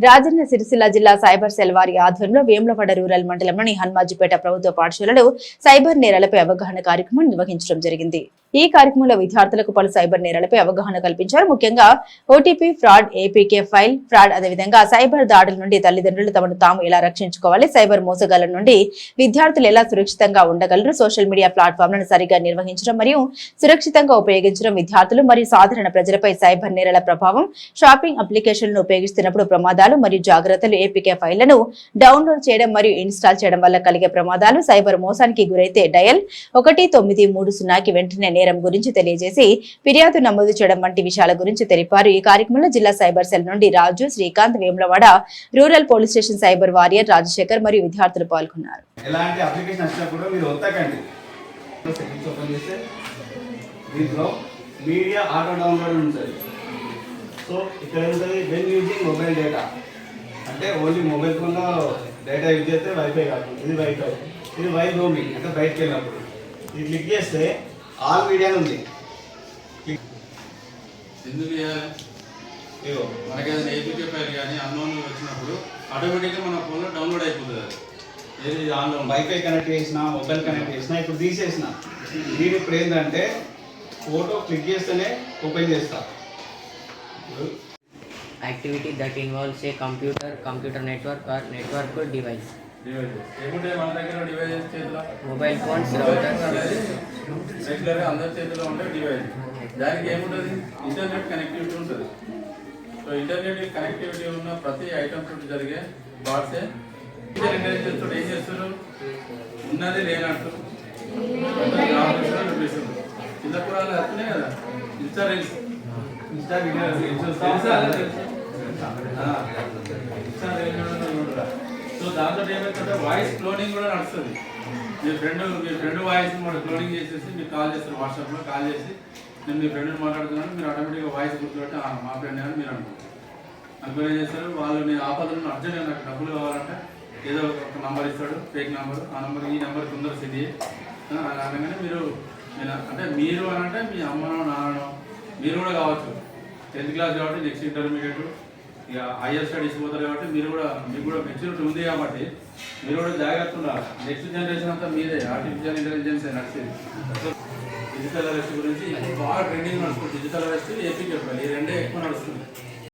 రాజన్న సిరిసిల్ల జిల్లా cyber cell వారి ఆధ్వర్యంలో వేములవాడ రూరల్ మండలంలోని హన్మాజిపేట ప్రభుత్వ పాఠశాలలో సైబర్ నేరాలపై అవగాహన కార్యక్రమం నిర్వహించడం జరిగింది. ఈ కార్యక్రమంలో విద్యార్థులకు పలు సైబర్ నేరాలపై అవగాహన కల్పించారు. ముఖ్యంగా OTP fraud APK file fraud అదేవిధంగా సైబర్ దాడుల నుండి తల్లిదండ్రులు తమను తాము ఎలా రక్షించుకోవాలి సైబర్ మోసగాళ్ళ నుండి విద్యార్థులు ఎలా సురక్షితంగా ఉండగలరు సోషల్ మీడియా ప్లాట్ఫామ్లను సరిగా నిర్వహించడం మరియు సురక్షితంగా ఉపయోగించడం విద్యార్థులు మరియు సాధారణ ప్రజలపై సైబర్ నేరాల ప్రభావం షాపింగ్ అప్లికేషన్లను ఉపయోగిస్తున్నప్పుడు ప్రమాదాలు మరియు జాగ్రత్తలు ఏపీకే ఫైళ్ళను డౌన్లోడ్ చేయడం మరియు ఇన్స్టాల్ చేయడం వల్ల కలిగే ప్రమాదాలు సైబర్ మోసానికి గురైతే డయల్ ఒకటి తొమ్మిది మూడు సున్నాకి వెంటనే నేరం గురించి తెలియజేసి ఫిర్యాదు నమోదు చేయడం వంటి విషయాల గురించి తెలిపారు. ఈ కార్యక్రమంలో జిల్లా సైబర్ సెల్ నుండి Raju Srikanth Vemulawada rural police station cyber warrior Rajasekhar మరియు విద్యార్థులు పాల్గొన్నారు. ఎలాంటి అప్లికేషన్ వచ్చినప్పుడు మీరు ఒత్తకండి. సెట్టింగ్స్ ఓపెన్ చేస్తే దీంట్లో మీడియా ఆటో డౌన్లోడ్ ఉంటుంది. సో ఇక్కడ ఉంటుంది వెన్ యూజింగ్ మొబైల్ డేటా అంటే ఓన్లీ మొబైల్ ఫోన్లో డేటా యూజ్ చేస్తే వైఫై కాదు. ఇది వైఫై ఇది వై రోమింగ్ అంటే బయటకు వెళ్ళినప్పుడు. ఇది క్లిక్ చేస్తే ఆల్ మీడియా ఉంది. ఎందుకు చేయాలి ఇగో మనకి ఏదైనా ఏపీకే ఫైల్ కానీ అన్నోన్ వచ్చినప్పుడు ఆటోమేటిక్గా మన ఫోన్లో డౌన్లోడ్ అయిపోతుంది అది. ఏది ఆన్లో వైఫై కనెక్ట్ చేసిన మొబైల్ కనెక్ట్ చేసిన ఇప్పుడు తీసేసిన. నేను ఇప్పుడు ఏంటంటే ఫోటో క్లిక్ చేస్తేనే ఓపెన్ చేస్తా. activity that involves a computer, computer network or network device. Devices ఏముంటాయి మన దగ్గర డివైజెస్ చేతిలో? Mobile phones, routers, రెగ్యులర్గా అందరి చేతిలో ఉంటే డివైస్ దానికి ఏముంటుంది? ఇంటర్నెట్ కనెక్టివిటీ ఉంటుంది. సో ఇంటర్నెట్ కనెక్టివిటీ ఉన్న ప్రతి ఐటమ్ చుట్టూ జరిగే బాడ్సే ఇంటెలిజెన్స్ తోటి ఏం చేస్తారు ఉన్నది లేనట్టు. అందరికి రావాల్సిన చూపిస్తుంది కింద. పురాలు వస్తున్నాయి. కదా ఇన్సూరెన్స్ ఇన్స్టా సో దాంతో ఏమవుతుందంటే వాయిస్ క్లోనింగ్ కూడా నడుస్తుంది. మీ ఫ్రెండ్ మీ ఫ్రెండ్ వాయిస్ కూడా క్లోనింగ్ చేసేసి మీరు కాల్ చేస్తారు వాట్సాప్లో కాల్ చేసి నేను మీ ఫ్రెండ్ని మాట్లాడుతున్నాను మీరు ఆటోమేటిక్గా వాయిస్ గుర్తుపెట్టి మా ఫ్రెండ్ అని మీరు అనుకుంటారు అనుకుని ఏం చేస్తారు? వాళ్ళు నేను ఆపదలను అర్జెంట్ నాకు డబ్బులు కావాలంటే ఏదో ఒక నంబర్ ఇస్తాడు ఫేక్ నంబర్. ఆ నంబర్ ఈ నెంబర్ తొందర సిద్ధి అనగానే మీరు అంటే మీరు అని అంటే మీ అమ్మనో నాన్ననో మీరు కూడా కావచ్చు. టెన్త్ క్లాస్ కాబట్టి నెక్స్ట్ ఇంటర్మీడియట్ ఇక హైయర్ స్టడీస్ పోతారు కాబట్టి మీరు కూడా మీకు కూడా మెచ్యూరిటీ ఉంది కాబట్టి మీరు కూడా జాగ్రత్త ఉండాలి. నెక్స్ట్ జనరేషన్ అంతా మీదే ఆర్టిఫిషియల్ ఇంటెలిజెన్స్ నడిచేది. డిజిటల్ అరెస్ట్ గురించి బాగా ట్రెండింగ్ నడుస్తుంది. డిజిటల్ అరెస్ట్ ఏపీ చెప్పాలి ఈ రెండే ఎక్కువ నడుస్తుంది.